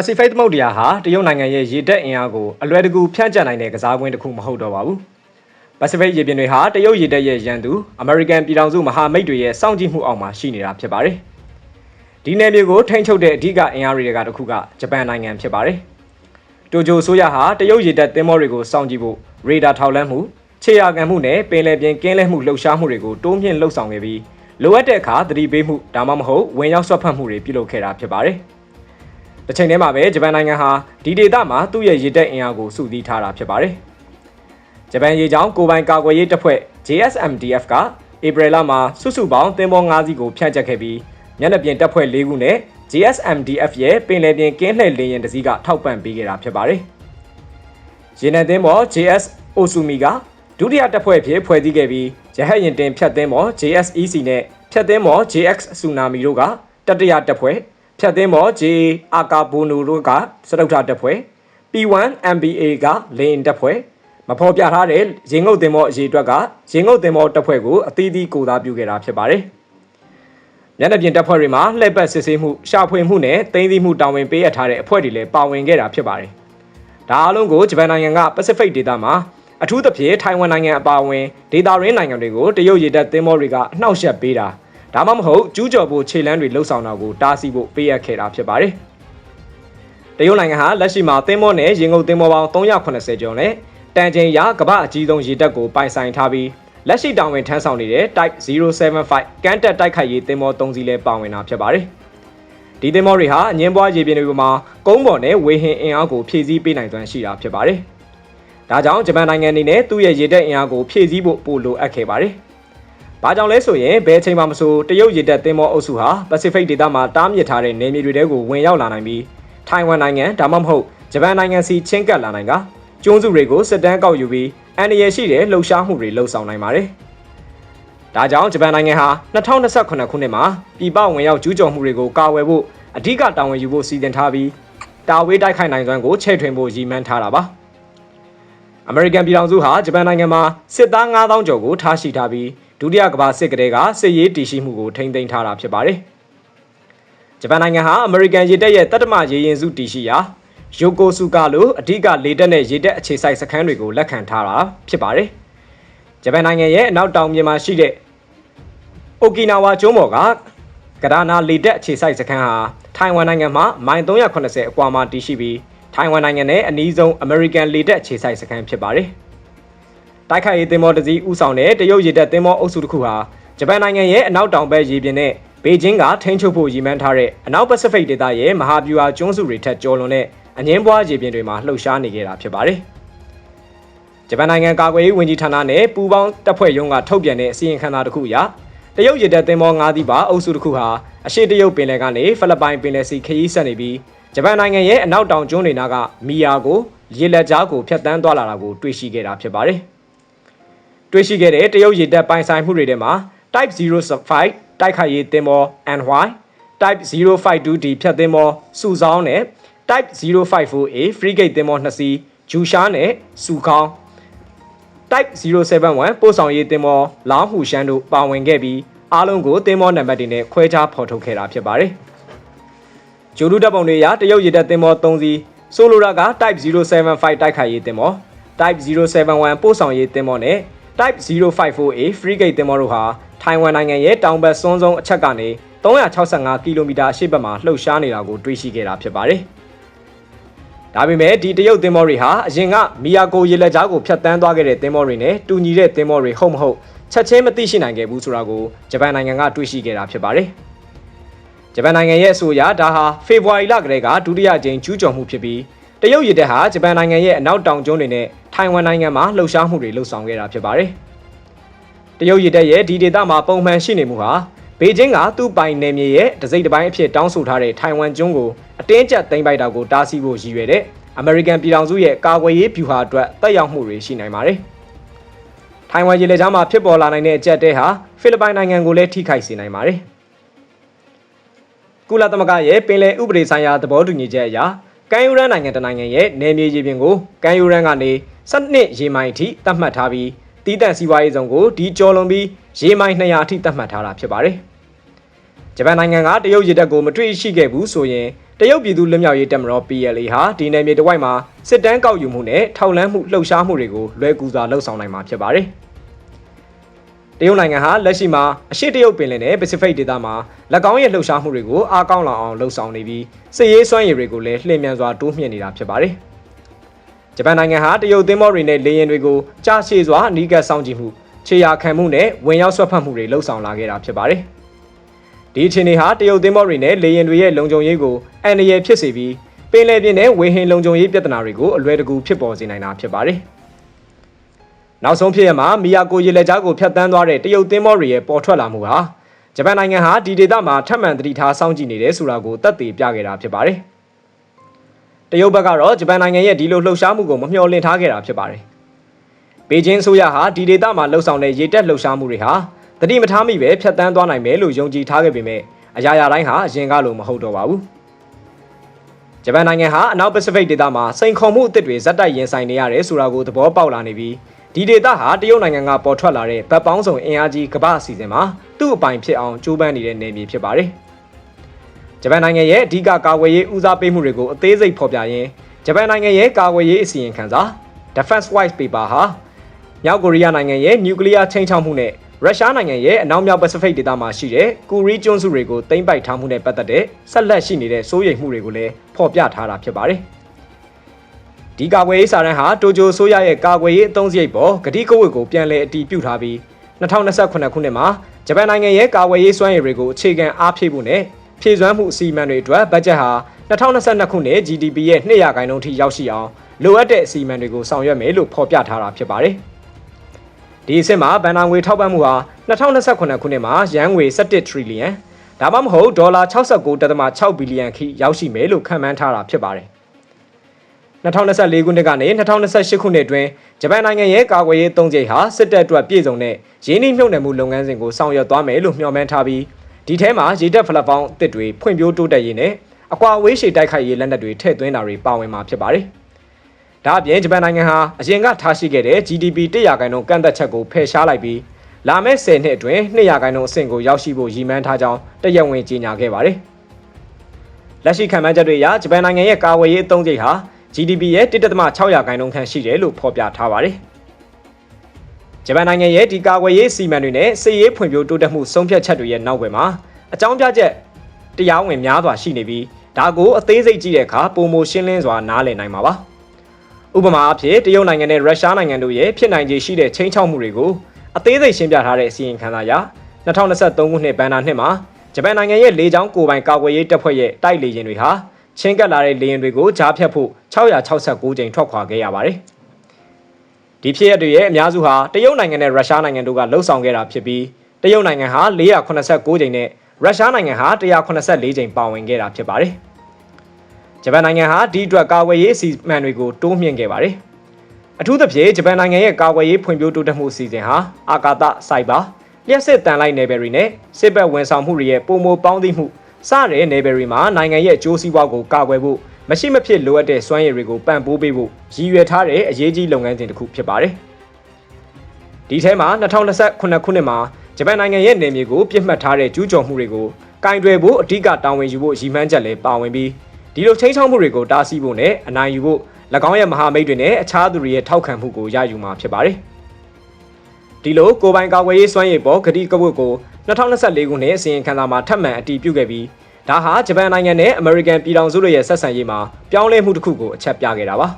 ပစိဖိတ်သမုဒ္ဒရာဟာတရုတ်နိုင်ငံရဲ့ရေတပ်အင်အားကိုအလွယ်တကူဖြန့်ကျက်နိုင်တဲ့ကစားကွင်းတစ်ခုမဟုတ်တော့ပါဘူးပစိဖိတ်ရေပြင်တွေဟာတရုတ်ရေတပ်ရဲ့ရန်သူအမေရိကန်ပြည်ထောင်စုမဟာမိတ်တွေရဲ့စောင့်ကြည့်မှုအောက်မှာရှိနေတာဖြစ်ပါတယ်ဒီနယ်မြေကိုထိန်းချုပ်တဲ့အဓိကအင်အားတွေကတစ်ခုကဂျပန်နိုင်ငံဖြစ်ပါတယ်တိုကျိုဆိုရဟာတရုတ်ရေတပ်သင်္ဘောတွေကိုစောင့်ကြည့်ဖို့ရေဒါထောက်လန်းမှုခြေရာခံမှုနဲ့ပင်လယ်ပြင်ကင်းလဲမှုလှုပ်ရှားမှုတွေကိုတိုးမြင့်လှုပ်ဆောင်ခဲ့ပြီးလိုအပ်တဲ့အခါသတိပေးမှုဒါမှမဟုတ်ဝင်ရောက်ဆွတ်ဖက်မှုတွေပြုလုပ်ခဲ့တာဖြစ်ပါတယ်။ တစ်ချိန်တည်းမှာပဲဂျပန်နိုင်ငံဟာဒီဒေသမှာသူ့ရဲ့ရေတပ်အင်အားကိုစုစည်းထားတာဖြစ်ပါတယ်။ဂျပန်ရေကြောင်းကိုပိုင်ကာကွယ်ရေးတပ်ဖွဲ့ JSMDF ကဧပြီလမှာစုစုပေါင်းသင်္ဘော၅စီးကိုဖြန့်ကျက်ခဲ့ပြီးမျက်နှာပြင်တပ်ဖွဲ့၄ခုနဲ့ JSMDF ရဲ့ပင်လယ်ပြင်ကင်းလှည့်လေယာဉ်တစ်စီးကထောက်ပံ့ပေးခဲ့တာဖြစ်ပါတယ်။ရေနံသင်္ဘော JS Osumi ကဒုတိယတပ်ဖွဲ့ဖြစ်ဖွဲ့စည်းခဲ့ပြီးရဟတ်ရင်တင်ဖြတ်သင်းမော် JSEC နဲ့ဖြတ်သင်းမော် JX ဆူနာမီတို့ကတတိယတပ်ဖွဲ့ ဖြတ်သင်းမော် JA အာကာဘိုနိုတို့ကစတုထတပ်ဖွဲ့ P1 MBA ကလေရင်တပ်ဖွဲ့မဖော်ပြထားတဲ့ရေငုတ်သင်းမော်အရေးအတွက်ကရေငုတ်သင်းမော်တပ်ဖွဲ့ကိုအသီးသီးကိုသားပြုခဲ့တာဖြစ်ပါတယ်။မျက်နှာပြင်တပ်ဖွဲ့တွေမှာလှည့်ပတ်စစ်ဆေးမှုရှာဖွေမှုနဲ့သိမ်းသီးမှုတာဝန်ပေးအပ်ထားတဲ့အဖွဲ့တွေလည်းပါဝင်ခဲ့တာဖြစ်ပါတယ်။ဒါအလုံးကိုဂျပန်နိုင်ငံကပစိဖိတ်ဒေသမှာအထူးသဖြင့်ထိုင်ဝမ်နိုင်ငံအပါအဝင်ဒေသရင်းနိုင်ငံတွေကိုတရုတ်ရေတပ်သင်္ဘောတွေကအနှောက်အယှက်ပေးတာ ဒါမှမဟုတ်ကျူးကျော်ဖို့ခြေလမ်းတွေလှုပ်ဆောင်တာကိုတားဆီးဖို့ပေးအပ်ခဲ့တာဖြစ်ပါတယ်။တရုတ်နိုင်ငံဟာလက်ရှိမှာသင်္ဘောနဲ့ရေငုပ်သင်္ဘောပေါင်း380ကျော်နဲ့တန်ချိန်ရာကမ္ဘာအကြီးဆုံးရေတပ်ကိုပိုင်ဆိုင်ထားပြီးလက်ရှိတာဝန်ထမ်းဆောင်နေတဲ့ Type 075ကန်တက်တိုက်ခိုက်ရေးသင်္ဘော3စီးလည်းပါဝင်တာဖြစ်ပါတယ်။ဒီသင်္ဘောတွေဟာအငင်းပွားရေပြင်တွေပေါ်မှာကုန်းပေါ်နဲ့ဝေဟင်အင်အားကိုဖြည့်ဆည်းပေးနိုင်စွမ်းရှိတာဖြစ်ပါတယ်။ဒါကြောင့်ဂျပန်နိုင်ငံအနေနဲ့သူ့ရဲ့ရေတပ်အင်အားကိုဖြည့်ဆည်းဖို့ပိုလိုအပ်ခဲ့ပါတယ်။ ဘာကြောင့်လဲဆိုရင်ဘယ်အချိန်မှမဆိုတရုတ်ရေတပ်သင်္ဘောအုပ်စုဟာပစိဖိတ်ဒေသမှာတားမြစ်ထားတဲ့နယ်မြေတွေတဲကိုဝင်ရောက်လာနိုင်ပြီးထိုင်ဝမ်နိုင်ငံဒါမှမဟုတ်ဂျပန်နိုင်ငံစီချင်းကပ်လာနိုင်ကကျွန်းစုတွေကိုစစ်တမ်းကောက်ယူပြီးအန်ဒီရရှိတဲ့လှုပ်ရှားမှုတွေလှုပ်ဆောင်နိုင်ပါတယ်။ဒါကြောင့်ဂျပန်နိုင်ငံဟာ2028ခုနှစ်မှာပြည်ပဝင်ရောက်ကျူးကျော်မှုတွေကိုကာကွယ်ဖို့အဓိကတာဝန်ယူဖို့စီစဉ်ထားပြီးတာဝေးတိုက်ခိုက်နိုင်စွမ်းကိုချဲ့ထွင်ဖို့ရည်မှန်းထားတာပါ။အမေရိကန်ပြည်ထောင်စုဟာဂျပန်နိုင်ငံမှာစစ်သား9000ကျော်ကိုထားရှိထားပြီး ဒုတိယကမ္ဘာစစ်ကလေးကစစ်ရေးတည်ရှိမှုကိုထိန်းသိမ်းထားတာဖြစ်ပါတယ်။ဂျပန်နိုင်ငံဟာအမေရိကန်ရေတပ်ရဲ့တတ္တမရေရင်စုတည်ရှိရာယိုကိုဆူကာလိုအဓိကလေတပ်နဲ့ရေတပ်အခြေစိုက်စခန်းတွေကိုလက်ခံထားတာဖြစ်ပါတယ်။ဂျပန်နိုင်ငံရဲ့အနောက်တောင်မြန်မာရှိတဲ့အိုကီနာဝါကျွန်းပေါ်ကကဒါနာလေတပ်အခြေစိုက်စခန်းဟာထိုင်ဝမ်နိုင်ငံမှာမိုင်380အကွာမှာတည်ရှိပြီးထိုင်ဝမ်နိုင်ငံနဲ့အနီးဆုံးအမေရိကန်လေတပ်ခြေစိုက်စခန်းဖြစ်ပါတယ်။ တိုက်ခိုက်ရေးသင်္ဘောတစ်စီးဥဆောင်တဲ့တရုတ်ရေတပ်သင်္ဘောအုပ်စုတစ်ခုဟာဂျပန်နိုင်ငံရဲ့အနောက်တောင်ဘက်ရေပြင်နဲ့ဘေကျင်းကထိန်းချုပ်ဖို့ရည်မှန်းထားတဲ့အနောက်ပစိဖိတ်ဒေသရဲ့မဟာဗျူဟာကျွန်းစုတွေထက်ကျော်လွန်တဲ့အငင်းပွားရေပြင်တွေမှာလှုပ်ရှားနေကြတာဖြစ်ပါတယ်။ဂျပန်နိုင်ငံကာကွယ်ရေးဝန်ကြီးဌာနနဲ့ပူးပေါင်းတပ်ဖွဲ့ရုံးကထုတ်ပြန်တဲ့အစီရင်ခံစာတစ်ခုအရတရုတ်ရေတပ်သင်္ဘော၅စီးပါအုပ်စုတစ်ခုဟာအရှေ့တရုတ်ပင်လယ်ကနေဖိလစ်ပိုင်ပင်လယ်စီခရီးဆက်နေပြီးဂျပန်နိုင်ငံရဲ့အနောက်တောင်ကျွန်းတွေနာကမီယာကိုရေလက်ကြားကိုဖျက်ဆီးသွားလာတာကိုတွေ့ရှိခဲ့တာဖြစ်ပါတယ်။ တွေ့ရှိခဲ့တဲ့တရုတ်ရေတပ်ပိုင်ဆိုင်မှုတွေထဲမှာ Type 05တိုက်ခိုက်ရေးသင်္ဘော NY Type 052D ဖြတ်သင်္ဘောစုဆောင်းနဲ့ Type 054A frigate သင်္ဘော2စီးဂျူရှားနဲ့စူခေါင်း Type 071ပို့ဆောင်ရေးသင်္ဘောလောင်းဟူရှမ်းတို့ပါဝင်ခဲ့ပြီးအားလုံးကိုသင်္ဘောနံပါတ်တွေနဲ့ခွဲခြားဖော်ထုတ်ခဲ့တာဖြစ်ပါတယ်။ဂျိုဒူတပ်ပုံတွေအရတရုတ်ရေတပ်သင်္ဘော3စီးဆိုလိုရာက Type 075တိုက်ခိုက်ရေးသင်္ဘော Type 071ပို့ဆောင်ရေးသင်္ဘောနဲ့ Type 054A frigate သင်္ဘောတို့ဟာထိုင်ဝမ်နိုင်ငံရဲ့တောင်ဘက်စွန်းဆုံးအချက်ကနေ365ကီလိုမီတာအရှေ့ဘက်မှာလှုပ်ရှားနေတာကိုတွေ့ရှိခဲ့တာဖြစ်ပါတယ်။ဒါပေမဲ့ဒီတရုတ်သင်္ဘောတွေဟာအရင်ကမီယာကိုရေလက်ကြားကိုဖျက်ဆီးသွားခဲ့တဲ့သင်္ဘောတွေနဲ့တူညီတဲ့သင်္ဘောတွေဟုတ်မဟုတ်ချက်ချင်းမသိရှိနိုင်ခဲ့ဘူးဆိုတာကိုဂျပန်နိုင်ငံကတွေ့ရှိခဲ့တာဖြစ်ပါတယ်။ဂျပန်နိုင်ငံရဲ့အဆိုအရဒါဟာဖေဖော်ဝါရီလကတည်းကဒုတိယကြိမ်ကျူးကျော်မှုဖြစ်ပြီး တရုတ်ရတပ်ဟာဂျပန်နိုင်ငံရဲ့အနောက်တောင်ကျွန်းတွေနဲ့ထိုင်ဝမ်နိုင်ငံမှာလှုပ်ရှားမှုတွေလှုပ်ဆောင်ခဲ့တာဖြစ်ပါတယ်။တရုတ်ရတပ်ရဲ့ဒီဒေသမှာပုံမှန်ရှိနေမှုဟာဘေကျင်းကသူ့ပိုင်နယ်မြေရဲ့တစိမ့်တစ်ပိုင်းအဖြစ်တောင်းဆိုထားတဲ့ထိုင်ဝမ်ကျွန်းကိုအတင်းကျပ်သိမ်းပိုက်တာကိုတားဆီးဖို့ရည်ရွယ်တဲ့အမေရိကန်ပြည်ထောင်စုရဲ့ကာကွယ်ရေးဗျူဟာအတွက်တက်ရောက်မှုတွေရှိနိုင်ပါတယ်။ထိုင်ဝမ်ရေလက်ကြားမှာဖြစ်ပေါ်လာနိုင်တဲ့အကြက်တဲဟာဖိလစ်ပိုင်နိုင်ငံကိုလည်းထိခိုက်စေနိုင်ပါတယ်။ကုလသမဂ္ဂရဲ့ပင်လယ်ဥပဒေဆိုင်ရာသဘောတူညီချက်အရ ကန်ယူရန်နိုင်ငံတနိုင်ငံရဲ့နယ်မြေရေပြင်ကိုကန်ယူရန်ကနေ12ရေမိုင်အထိသတ်မှတ်ထားပြီးတီးတန့်စီးပွားရေးဇုံကိုဒီကျော်လွန်ပြီးရေမိုင်200အထိသတ်မှတ်ထားတာဖြစ်ပါတယ်။ဂျပန်နိုင်ငံကတရုတ်ရေတပ်ကိုမတွေ့ရှိခဲ့ဘူးဆိုရင်တရုတ်ပြည်သူ့လွတ်မြောက်ရေးတပ်မတော် PLA ဟာဒီနယ်မြေတစ်ဝိုက်မှာစစ်တမ်းကောက်ယူမှုနဲ့ထောက်လှမ်းမှုလှုပ်ရှားမှုတွေကိုလွယ်ကူစွာလှုပ်ဆောင်နိုင်မှာဖြစ်ပါတယ်။ တရုတ်နိုင်ငံဟာလက်ရှိမှာအရှေ့တရုတ်ပင်လယ်နဲ့ပစိဖိတ်ဒေသမှာ၎င်းရဲ့လှုပ်ရှားမှုတွေကိုအားကောင်းလာအောင်လှုပ်ဆောင်နေပြီးစစ်ရေးစွမ်းရည်တွေကိုလည်းလှည့်မြန်စွာတိုးမြှင့်နေတာဖြစ်ပါတယ်။ဂျပန်နိုင်ငံဟာတရုတ်သင်္ဘောတွေနဲ့လေယာဉ်တွေကိုကြားရှည်စွာအနီးကပ်စောင့်ကြည့်မှုခြေရာခံမှုနဲ့ဝင်ရောက်ဆွတ်ဖက်မှုတွေလှုပ်ဆောင်လာခဲ့တာဖြစ်ပါတယ်။ဒီအခြေအနေဟာတရုတ်သင်္ဘောတွေနဲ့လေယာဉ်တွေရဲ့လုံခြုံရေးကိုအန္တရာယ်ဖြစ်စေပြီးပင်လယ်ပြင်နဲ့ဝေဟင်လုံခြုံရေးပြဿနာတွေကိုအလွယ်တကူဖြစ်ပေါ်စေနိုင်တာဖြစ်ပါတယ်။ နောက်ဆုံးဖြစ်ရမှာမီယာကိုရေလက်ကြားကိုဖျက်ဆီးသွားတဲ့တရုတ်သင်္ဘောတွေရဲ့ပေါ်ထွက်လာမှုဟာဂျပန်နိုင်ငံဟာဒီဒေသမှာထပ်မံတတိထားစောင့်ကြည့်နေတယ်ဆိုတာကိုသက်သေပြခဲ့တာဖြစ်ပါတယ်။တရုတ်ဘက်ကတော့ဂျပန်နိုင်ငံရဲ့ဒီလိုလှုပ်ရှားမှုကိုမမျှော်လင့်ထားခဲ့တာဖြစ်ပါတယ်။ဘေကျင်းဆိုရဟာဒီဒေသမှာလှုပ်ဆောင်တဲ့ရေတက်လှုပ်ရှားမှုတွေဟာတတိမထားမိပဲဖျက်ဆီးသွားနိုင်မယ်လို့ယုံကြည်ထားခဲ့ပေမဲ့အရာရာတိုင်းဟာအရင်ကလိုမဟုတ်တော့ပါဘူး။ဂျပန်နိုင်ငံဟာအနောက်ပစိဖိတ်ဒေသမှာစိန်ခေါ်မှုအသစ်တွေဇက်တိုက်ရင်ဆိုင်နေရတယ်ဆိုတာကိုသဘောပေါက်လာနေပြီး ဒီဒေသဟာတရုတ်နိုင်ငံကပေါ်ထွက်လာတဲ့ဗတ်ပေါင်းစုံအင်အားကြီးကမ္ဘာအစီအစဉ်မှာသူ့အပိုင်ဖြစ်အောင်ကြိုးပမ်းနေတဲ့နယ်မြေဖြစ်ပါတယ်။ဂျပန်နိုင်ငံရဲ့အဓိကကာကွယ်ရေးဦးစားပေးမှုတွေကိုအသေးစိတ်ဖော်ပြရင်းဂျပန်နိုင်ငံရဲ့ကာကွယ်ရေးအစီရင်ခံစာ Defense White Paper ဟာမြောက်ကိုရီးယားနိုင်ငံရဲ့နျူကလ িয়ার ချိန်ချောက်မှုနဲ့ရုရှားနိုင်ငံရဲ့အနောက်မြောက်ပစိဖိတ်ဒေသမှာရှိတဲ့ကူရီကျွန်းစုတွေကိုသိမ်းပိုက်ထားမှုနဲ့ပတ်သက်တဲ့ဆက်လက်ရှိနေတဲ့စိုးရိမ်မှုတွေကိုလည်းဖော်ပြထားတာဖြစ်ပါတယ်။ ဒီကာကွယ်ရေးစာတမ်းဟာတိုကျိုဆိုးရရဲ့ကာကွယ်ရေးအသုံးစရိတ်ပေါ်ဂတိကဝတ်ကိုပြန်လည်အတည်ပြုထားပြီး2028ခုနှစ်မှာဂျပန်နိုင်ငံရဲ့ကာကွယ်ရေးစွမ်းရည်တွေကိုအခြေခံအားဖြည့်ဖို့နဲ့ဖြည့်စွမ်းမှုအစီအမံတွေအတွက်ဘတ်ဂျက်ဟာ2022ခုနှစ် GDP ရဲ့2ရာခိုင်နှုန်းထိရောက်ရှိအောင်လိုအပ်တဲ့အစီအမံတွေကိုဆောင်ရွက်မယ်လို့ဖော်ပြထားတာဖြစ်ပါတယ်။ဒီအဆင့်မှာဗန်နာငွေထောက်ပံ့မှုဟာ2029ခုနှစ်မှာရန်ငွေ17 trillion ဒါမှမဟုတ်ဒေါ်လာ69.6ဘီလီယံခိရောက်ရှိမယ်လို့ခန့်မှန်းထားတာဖြစ်ပါတယ်။ 2024ခုနှစ်ကနေ2028ခုနှစ်အတွင်းဂျပန်နိုင်ငံရဲ့ကာကွယ်ရေးသုံးကြိမ်ဟာစစ်တပ်အတွက်ပြည်စုံတဲ့ရင်းနှီးမြှုပ်နှံမှုလုပ်ငန်းစဉ်ကိုဆောင်ရွက်သွားမယ်လို့မျှော်မှန်းထားပြီးဒီထဲမှာရေတပ်ဖလက်ပေါင်းအသစ်တွေဖွံ့ဖြိုးတိုးတက်ရေးနဲ့အကွာအဝေးရှည်တိုက်ခိုက်ရေးလက်နက်တွေထည့်သွင်းတာတွေပါဝင်မှာဖြစ်ပါတယ်။ဒါအပြင်ဂျပန်နိုင်ငံဟာအရင်ကထားရှိခဲ့တဲ့ GDP 100ရာခိုင်နှုန်းကန့်သက်ချက်ကိုဖယ်ရှားလိုက်ပြီးလာမယ့်10နှစ်အတွင်း200ရာခိုင်နှုန်းအဆင့်ကိုရောက်ရှိဖို့ရည်မှန်းထားကြောင်းတရက်ဝင်ကြေညာခဲ့ပါတယ်။လက်ရှိခံမှန်းချက်တွေအရဂျပန်နိုင်ငံရဲ့ကာကွယ်ရေးအသုံးစရိတ်ဟာ GDP ရဲ့1.6ရာခိုင်နှုန်းခန့်ရှိတယ်လို့ဖော်ပြထားပါတယ်။ဂျပန်နိုင်ငံရဲ့ဒီကာကွယ်ရေးစီမံတွေနဲ့စစ်ရေးဖွံ့ဖြိုးတိုးတက်မှုဆုံးဖြတ်ချက်တွေရဲ့နောက်ွယ်မှာအကြောင်းပြချက်တရားဝင်များစွာရှိနေပြီးဒါကိုအသေးစိတ်ကြည့်တဲ့အခါပုံမရှင်းလင်းစွာနားလည်နိုင်မှာပါ။ဥပမာအဖြစ်တရုတ်နိုင်ငံနဲ့ရုရှားနိုင်ငံတို့ရဲ့ဖြစ်နိုင်ခြေရှိတဲ့ချင်းချောက်မှုတွေကိုအသေးစိတ်ရှင်းပြထားတဲ့အစီရင်ခံစာအရ2023ခုနှစ်ဘဏ္ဍာနှစ်မှာဂျပန်နိုင်ငံရဲ့လေကြောင်းကိုပိုင်ကာကွယ်ရေးတပ်ဖွဲ့ရဲ့တိုက်လေယာဉ်တွေဟာ ချင်းကပ်လာတဲ့လေယာဉ်တွေကိုကြားဖြတ်ဖို့669ကြိမ်ထွက်ခွာခဲ့ရပါတယ်။ဒီဖြစ်ရပ်တွေရဲ့အများစုဟာတရုတ်နိုင်ငံနဲ့ရုရှားနိုင်ငံတို့ကလှုပ်ဆောင်ခဲ့တာဖြစ်ပြီးတရုတ်နိုင်ငံဟာ489ကြိမ်နဲ့ရုရှားနိုင်ငံဟာ184ကြိမ်ပါဝင်ခဲ့တာဖြစ်ပါတယ်။ဂျပန်နိုင်ငံဟာဒီအတွက်ကာကွယ်ရေးအစီအမံတွေကိုတိုးမြှင့်ခဲ့ပါတယ်။အထူးသဖြင့်ဂျပန်နိုင်ငံရဲ့ကာကွယ်ရေးဖွံ့ဖြိုးတိုးတက်မှုအစီအစဉ်ဟာအာကာသစိုက်ပါလျှက်စစ်တန်လိုက်နယ်ပယ်တွေနဲ့စစ်ဘက်ဝန်ဆောင်မှုတွေရဲ့ပုံမပေါင်းသီးမှု စတဲ့နယ်ပယ်တွေမှာနိုင်ငံရဲ့အကျိုးစီးပွားကိုကာကွယ်ဖို့မရှိမဖြစ်လိုအပ်တဲ့စွမ်းရည်တွေကိုပံ့ပိုးပေးဖို့ရည်ရွယ်ထားတဲ့အရေးကြီးလုပ်ငန်းစဉ်တစ်ခုဖြစ်ပါတယ်။ဒီထဲမှာ2029ခုနှစ်မှာဂျပန်နိုင်ငံရဲ့နယ်မြေကိုပြစ်မှတ်ထားတဲ့ကျူးကျော်မှုတွေကိုကင်တွယ်ဖို့အဓိကတာဝန်ယူဖို့ရည်မှန်းချက်လည်းပါဝင်ပြီးဒီလိုချင်းချောက်မှုတွေကိုတားဆီးဖို့နဲ့အနိုင်ယူဖို့၎င်းရဲ့မဟာမိတ်တွေနဲ့အခြားသူတွေရဲ့ထောက်ခံမှုကိုရယူမှာဖြစ်ပါတယ်။ ဒီလိုကိုပိုင်ကာကွယ်ရေးစွမ်းရည်ပေါ်ဂတိကဝတ်ကို2024ခုနှစ်အစီရင်ခံစာမှာထပ်မံအတည်ပြုခဲ့ပြီးဒါဟာဂျပန်နိုင်ငံနဲ့အမေရိကန်ပြည်ထောင်စုတို့ရဲ့ဆက်ဆံရေးမှာပြောင်းလဲမှုတစ်ခုကိုအချက်ပြခဲ့တာပါ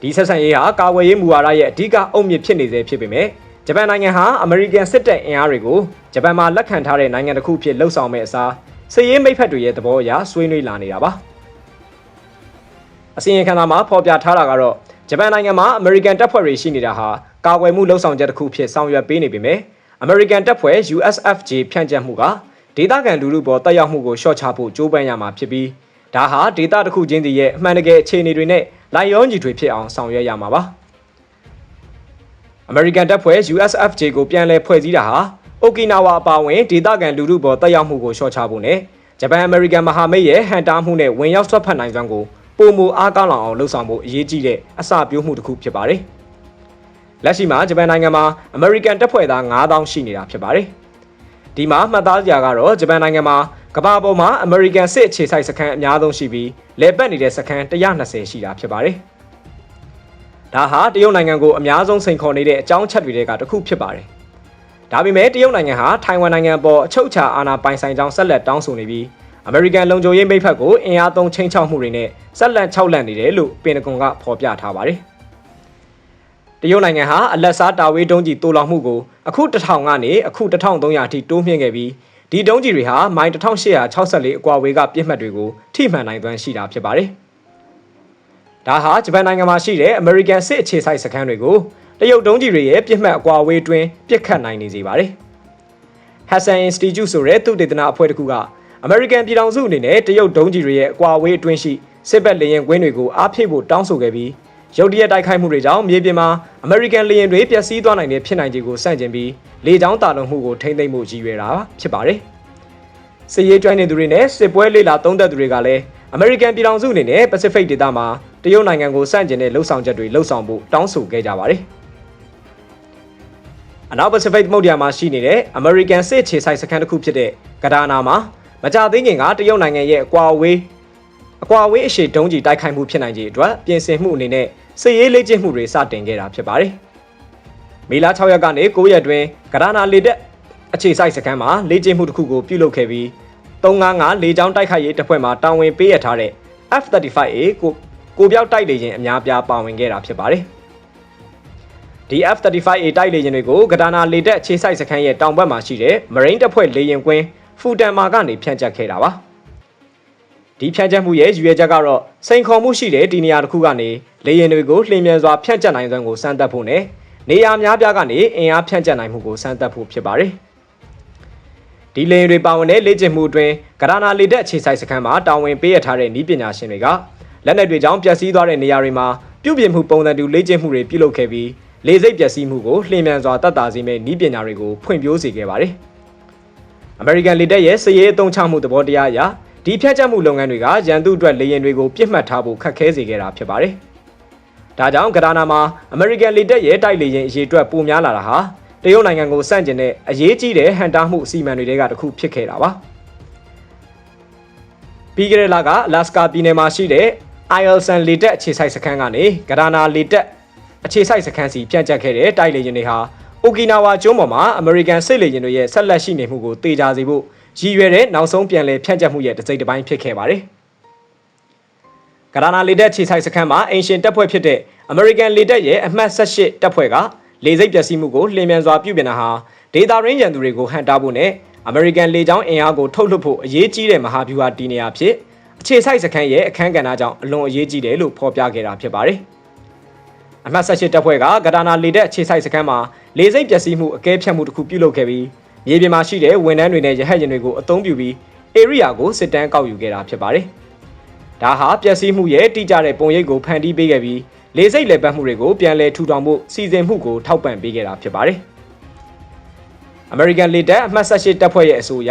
ဒီဆက်ဆံရေးဟာကာဝယ်ရေးမူဝါဒရဲ့အဓိကအုတ်မြစ်ဖြစ်နေစေဖြစ်ပေမဲ့ဂျပန်နိုင်ငံဟာအမေရိကန်စစ်တပ်အင်အားတွေကိုဂျပန်မှာလက်ခံထားတဲ့နိုင်ငံတစ်ခုဖြစ်လှုပ်ဆောင်မဲ့အစားစစ်ရေးမိတ်ဖက်တွေရဲ့သဘောအရဆွေးနွေးလာနေတာပါအစီရင်ခံစာမှာဖော်ပြထားတာကတော့ဂျပန်နိုင်ငံမှာအမေရိကန်တပ်ဖွဲ့တွေရှိနေတာဟာ ကာကွယ်မှုလှုပ်ဆောင်ချက်တစ်ခုဖြစ်ဆောင်ရွက်ပေးနေပေမဲ့အမေရိကန်တပ်ဖွဲ့ USFJ ဖြန့်ကျက်မှုကဒေသခံလူထုပေါ်တက်ရောက်မှုကိုရှော့ချဖို့ကြိုးပမ်းရမှာဖြစ်ပြီးဒါဟာဒေသတစ်ခုချင်းစီရဲ့အမှန်တကယ်အခြေအနေတွေနဲ့လိုက်ရောညီထွေဖြစ်အောင်ဆောင်ရွက်ရမှာပါအမေရိကန်တပ်ဖွဲ့ USFJ ကိုပြန်လည်ဖွဲ့စည်းတာဟာအိုကီနာဝါအပါအဝင်ဒေသခံလူထုပေါ်တက်ရောက်မှုကိုရှော့ချဖို့နဲ့ဂျပန်အမေရိကန်မဟာမိတ်ရဲ့ဟန်တားမှုနဲ့ဝင်ရောက်ဆွတ်ဖက်နိုင်စွမ်းကိုပုံမူအားကောင်းလာအောင်လှုံ့ဆော်ဖို့အရေးကြီးတဲ့အစပျိုးမှုတစ်ခုဖြစ်ပါတယ်။ လက်ရှိမှာဂျပန်နိုင်ငံမှာအမေရိကန်တပ်ဖွဲ့သား9000ရှိနေတာဖြစ်ပါတယ်။ဒီမှာမှတ်သားစရာကတော့ဂျပန်နိုင်ငံမှာကမ္ဘာပေါ်မှာ American စစ်အခြေစိုက်စခန်းအများဆုံးရှိပြီးလဲပတ်နေတဲ့စခန်း120ရှိတာဖြစ်ပါတယ်။ဒါဟာတရုတ်နိုင်ငံကိုအများဆုံးစိန်ခေါ်နေတဲ့အကြောင်းချက်တွေကတစ်ခုဖြစ်ပါတယ်။ဒါပေမဲ့တရုတ်နိုင်ငံဟာထိုင်ဝမ်နိုင်ငံပေါ်အချုပ်အခြာအာဏာပိုင်ဆိုင်ကြောင်းဆက်လက်တောင်းဆိုနေပြီးအမေရိကန်လုံခြုံရေးမိတ်ဖက်ကိုအင်အားသုံးချိန်ချောက်မှုတွေနဲ့ဆက်လက်ခြောက်လန့်နေတယ်လို့ပင်တဂွန်ကဖော်ပြထားပါတယ်။ တရုတ်နိုင်ငံဟာအလက်စားတာဝေးတုံးကြီးတိုးလောင်မှုကိုအခု1000ကနေအခု1300အထိတိုးမြင့်ခဲ့ပြီးဒီတုံးကြီးတွေဟာမိုင်1864အကွာဝေးကပြစ်မှတ်တွေကိုထိမှန်နိုင်သွမ်းရှိတာဖြစ်ပါတယ်။ဒါဟာဂျပန်နိုင်ငံမှာရှိတဲ့ American စစ်အခြေစိုက်စခန်းတွေကိုတရုတ်တုံးကြီးတွေရဲ့ပြစ်မှတ်အကွာဝေးတွင်ပြစ်ခတ်နိုင်နေစေပါတယ်။ Hassan Institute ဆိုတဲ့သုတေသနအဖွဲ့တစ်ခုကအမေရိကန်ပြည်ထောင်စုအနေနဲ့တရုတ်ဒုံးကြီးတွေရဲ့အကွာအဝေးအတွင်းရှိစစ်ဘက်လေယာဉ်ကွင်းတွေကိုအားဖြည့်ဖို့တောင်းဆိုခဲ့ပြီး ရုတ်တရက်တိုက်ခိုက်မှုတွေကြောင့်မြေပြင်မှာအမေရိကန်လေယာဉ်တွေပျက်စီးသွားနိုင်တဲ့ဖြစ်နိုင်ခြေကိုစန့်ကျင်ပြီးလေကြောင်းတာလွန်မှုကိုထိမ့်သိမ်းမှုရည်ရွယ်တာဖြစ်ပါတယ်။စစ်ရေးကျွမ်းနေသူတွေနဲ့စစ်ပွဲလေလာသုံးသက်သူတွေကလည်းအမေရိကန်ပြည်ထောင်စုအနေနဲ့ပစိဖိတ်ဒေသမှာတရုတ်နိုင်ငံကိုစန့်ကျင်တဲ့လှုပ်ဆောင်ချက်တွေလှုပ်ဆောင်ဖို့တောင်းဆိုခဲ့ကြပါတယ်။အနောက်ပစိဖိတ်သမုဒ္ဒရာမှာရှိနေတဲ့အမေရိကန်စစ်ခြေဆိုင်စခန်းတစ်ခုဖြစ်တဲ့ဂဒါနာမှာမကြသေးခင်ကတရုတ်နိုင်ငံရဲ့အကွာအဝေးအကွာအဝေးအရှိတုံးကြီးတိုက်ခိုက်မှုဖြစ်နိုင်ခြေအတွက်ပြင်ဆင်မှုအနေနဲ့ စစ်ရေးလေ့ကျင့်မှုတွေစတင်ခဲ့တာဖြစ်ပါတယ်။မေလ6ရက်ကနေ9ရက်တွင်ဂရနာလေတက်အခြေစိုက်စခန်းမှာလေ့ကျင့်မှုတစ်ခုကိုပြုလုပ်ခဲ့ပြီး355လေကြောင်းတိုက်ခိုက်ရေးတပ်ဖွဲ့မှတာဝန်ပေးရထားတဲ့ F35A ကိုကိုပြောက်တိုက်လေရင်အများပြားပါဝင်ခဲ့တာဖြစ်ပါတယ်။ဒီ F35A တိုက်လေရင်တွေကိုဂဒါနာလေတက်အခြေစိုက်စခန်းရဲ့တောင်ဘက်မှာရှိတဲ့ Marine တပ်ဖွဲ့လေရင်ကွင်းဖူတန်မာကနေဖြန့်ကျက်ခဲ့တာပါ ဒီဖြန့်ကျက်မှုရဲ့ရည်ရွယ်ချက်ကတော့စိန်ခေါ်မှုရှိတဲ့ဒီနေရာတစ်ခုကနေလေယာဉ်တွေကိုလှည့်မြန်စွာဖြန့်ကျက်နိုင်စွမ်းကိုစမ်းသပ်ဖို့နဲ့နေရာများပြားကနေအင်အားဖြန့်ကျက်နိုင်မှုကိုစမ်းသပ်ဖို့ဖြစ်ပါတယ်ဒီလေယာဉ်တွေပါဝင်တဲ့လေ့ကျင့်မှုအတွင်းကရနာလေတက်အခြေစိုက်စခန်းမှာတာဝန်ပေးရထားတဲ့ဤပညာရှင်တွေကလက်နက်တွေကြောင့်ပျက်စီးသွားတဲ့နေရာတွေမှာပြုပြင်မှုပုံစံတူလေ့ကျင့်မှုတွေပြုလုပ်ခဲ့ပြီးလေစိတ်ပျက်စီးမှုကိုလှည့်မြန်စွာတတ်တာစေမဲ့ဤပညာတွေကိုဖွံ့ဖြိုးစေခဲ့ပါတယ်။အမေရိကန်လေတပ်ရဲ့စည်ရေးအုံချမှုသဘောတရားအရ ဒီဖြတ်ချက်မှုလုပ်ငန်းတွေကရန်သူအတွက်လေယာဉ်တွေကိုပြစ်မှတ်ထားဖို့ခက်ခဲစေခဲ့တာဖြစ်ပါတယ်။ဒါကြောင့်ကဒါနာမှာအမေရိကန်လေတပ်ရဲ့တိုက်လေယာဉ်အရေးအတွက်ပိုများလာတာဟာတရုတ်နိုင်ငံကိုစန့်ကျင်တဲ့အရေးကြီးတဲ့ဟန်တာမှုအစီအမံတွေကတခုဖြစ်ခဲ့တာပါ။ပြီးခဲ့တဲ့လကအလက်စကာပြည်နယ်မှာရှိတဲ့ IELSN လေတပ်အခြေစိုက်စခန်းကနေကဒါနာလေတပ်အခြေစိုက်စခန်းစီပြန့်ကျက်ခဲ့တဲ့တိုက်လေယာဉ်တွေဟာအိုကီနာဝါကျွန်းပေါ်မှာအမေရိကန်စစ်လေယာဉ်တွေရဲ့ဆက်လက်ရှိနေမှုကိုတေချာစေဖို့ ရည်ရွယ်တဲ့နောက်ဆုံးပြန်လည်ဖြန့်ကျက်မှုရဲ့တစ်စိတ်တစ်ပိုင်းဖြစ်ခဲ့ပါတယ်။ကရာနာလေတပ်ခြေဆိုင်စခန်းမှာအင်ရှင်တပ်ဖွဲ့ဖြစ်တဲ့အမေရိကန်လေတပ်ရဲ့အမှတ်18တပ်ဖွဲ့ကလေစိတ်ပျက်စီးမှုကိုလျင်မြန်စွာပြုပြင်တာဟာဒေတာရင်းရန်သူတွေကိုဟန်တာဖို့နဲ့အမေရိကန်လေကြောင်းအင်အားကိုထုတ်လွှတ်ဖို့အရေးကြီးတဲ့မဟာဗျူဟာတည်နေရာဖြစ်အခြေဆိုင်စခန်းရဲ့အခန်းကဏ္ဍကြောင့်အလွန်အရေးကြီးတယ်လို့ဖော်ပြခဲ့တာဖြစ်ပါတယ်။အမှတ်18တပ်ဖွဲ့ကဂဒါနာလေတပ်အခြေစိုက်စခန်းမှာလေစိတ်ပျက်စီးမှုအကဲဖြတ်မှုတစ်ခုပြုလုပ်ခဲ့ပြီး မြေပြင်မှာရှိတဲ့ဝန်ထမ်းတွေနဲ့ရဟတ်ယာဉ်တွေကိုအသုံးပြုပြီး area ကိုစစ်တမ်းကောက်ယူခဲ့တာဖြစ်ပါတယ်။ဒါဟာပျက်စီးမှုရဲ့တိကျတဲ့ပုံရိပ်ကိုဖန်တီးပေးခဲ့ပြီးလေစိတ်လေပတ်မှုတွေကိုပြန်လည်ထူထောင်ဖို့စီစဉ်မှုကိုထောက်ပံ့ပေးခဲ့တာဖြစ်ပါတယ်။ American လေတပ်အမှတ်18တပ်ဖွဲ့ရဲ့အဆိုအရ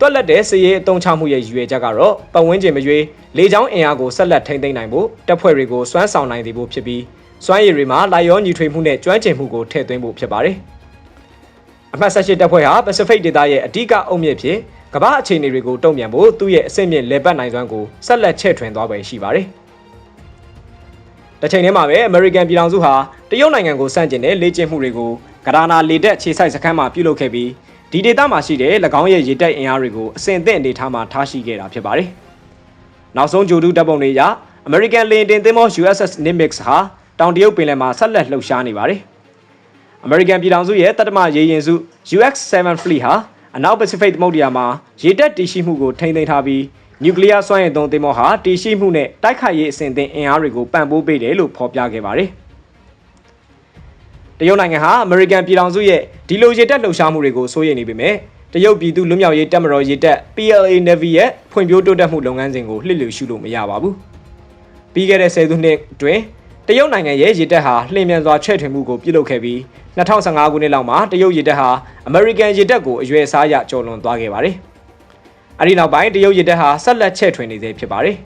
တွက်လက်တဲ့စစ်ရေးအုံချမှုရဲ့ရည်ရွယ်ချက်ကတော့ပတ်ဝန်းကျင်မရွေးလေကြောင်းအင်အားကိုဆက်လက်ထိန်းသိမ်းနိုင်ဖို့တပ်ဖွဲ့တွေကိုစွမ်းဆောင်နိုင်စေဖို့ဖြစ်ပြီးစွမ်းရည်တွေမှာလိုက်ရောညီထွေမှုနဲ့ကျွမ်းကျင်မှုကိုထည့်သွင်းဖို့ဖြစ်ပါတယ်။ အမှတ်18တပ်ဖွဲ့ဟာ Pacific ဒေသရဲ့အဓိကအုံမြင့်ဖြစ်ကမ္ဘာအခြေအနေတွေကိုတုံ့ပြန်ဖို့သူ့ရဲ့အဆင့်မြင့်လေပတ်နိုင်စွမ်းကိုဆက်လက်ချဲ့ထွင်သွားပဲရှိပါတယ်။တစ်ချိန်တည်းမှာပဲ American ပြည်ထောင်စုဟာတရုတ်နိုင်ငံကိုစန့်ကျင်တဲ့လေ့ကျင့်မှုတွေကိုဂရာနာလေတပ်ခြေဆိုင်စခန်းမှာပြုလုပ်ခဲ့ပြီးဒီဒေသမှာရှိတဲ့၎င်းရဲ့ရေတပ်အင်အားတွေကိုအဆင့်အသင့်အနေထားမှာထားရှိခဲ့တာဖြစ်ပါတယ်။နောက်ဆုံးဂျိုဒူတပ်ပုံတွေအရ American လေယာဉ်တင်သင်္ဘော USS Nimitz ဟာတောင်တရုတ်ပင်လယ်မှာဆက်လက်လှုပ်ရှားနေပါတယ်။ American ပြည်ထောင်စုရဲ့တတမရေရင်စု UX-7 Fleet ဟာအနောက်ပစိဖိတ်သမုဒ္ဒရာမှာရေတပ်တည်ရှိမှုကိုထိန်းသိမ်းထားပြီးနျူကလ িয়ার စွမ်းအင်သုံးသင်္ဘောဟာတည်ရှိမှုနဲ့တိုက်ခိုက်ရေးအဆင့်သင့်အင်အားတွေကိုပံ့ပိုးပေးတယ်လို့ဖော်ပြခဲ့ပါတယ်။တရုတ်နိုင်ငံဟာအမေရိကန်ပြည်ထောင်စုရဲ့ဒီလိုရေတပ်လှုပ်ရှားမှုတွေကိုစိုးရိမ်နေပေမဲ့တရုတ်ပြည်သူ့လွတ်မြောက်ရေးတပ်မတော်ရေတပ် PLA Navy ရဲ့ဖွံ့ဖြိုးတိုးတက်မှုလုပ်ငန်းစဉ်ကိုလှစ်လျူရှုလို့မရပါဘူး။ပြီးခဲ့တဲ့ဆယ်စုနှစ်အတွင်း တရုတ်နိုင်ငံရဲ့ရေတပ်ဟာလှည့်မြန်စွာချဲ့ထွင်မှုကိုပြုလုပ်ခဲ့ပြီး2015ခုနှစ်လောက်မှာတရုတ်ရေတပ်ဟာအမေရိကန်ရေတပ်ကိုအရွယ်စားရကျော်လွန်သွားခဲ့ပါတယ်။အဲဒီနောက်ပိုင်းတရုတ်ရေတပ်ဟာဆက်လက်ချဲ့ထွင်နေသေးဖြစ်ပါတယ်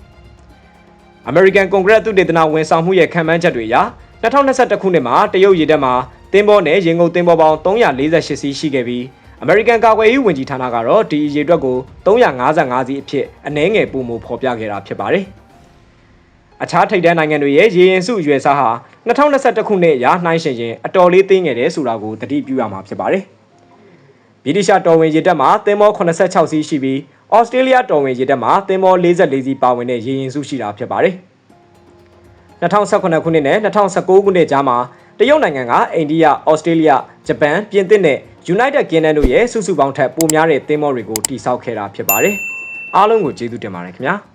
။ American Congress သုတေသနဝန်ဆောင်မှုရဲ့ခံမှန်းချက်တွေအရ2021ခုနှစ်မှာတရုတ်ရေတပ်မှာသင်္ဘောနဲ့ရင်ငုတ်သင်္ဘောပေါင်း348စီးရှိခဲ့ပြီးအမေရိကန်ကာကွယ်ရေးဝန်ကြီးဌာနကတော့ဒီအရေအတွက်ကို355စီးအဖြစ်အနည်းငယ်ပုံမဖော်ပြခဲ့တာဖြစ်ပါတယ်။ အခြားထိပ်တန်းနိုင်ငံတွေရဲ့ရေရင်စုအရွယ်စားဟာ2021ခုနှစ်ရာနှိုင်းယှဉ်ရင်အတော်လေးသိငယ်တယ်ဆိုတာကိုသတိပြုရမှာဖြစ်ပါတယ်။ဗြိတိရှတော်ဝင်ရေတပ်မှာသင်္ဘော86စီးရှိပြီးဩစတြေးလျတော်ဝင်ရေတပ်မှာသင်္ဘော44စီးပါဝင်တဲ့ရေရင်စုရှိတာဖြစ်ပါတယ်။2018ခုနှစ်နဲ့2019ခုနှစ်ကြားမှာတရုတ်နိုင်ငံကအိန္ဒိယ၊ဩစတြေးလျ၊ဂျပန်၊ပြင်သစ်နဲ့ United Kingdom တို့ရဲ့စုစုပေါင်းထက်ပိုများတဲ့သင်္ဘောတွေကိုတိစောက်ခဲ့တာဖြစ်ပါတယ်။အားလုံးကိုကျေးဇူးတင်ပါတယ်ခင်ဗျာ။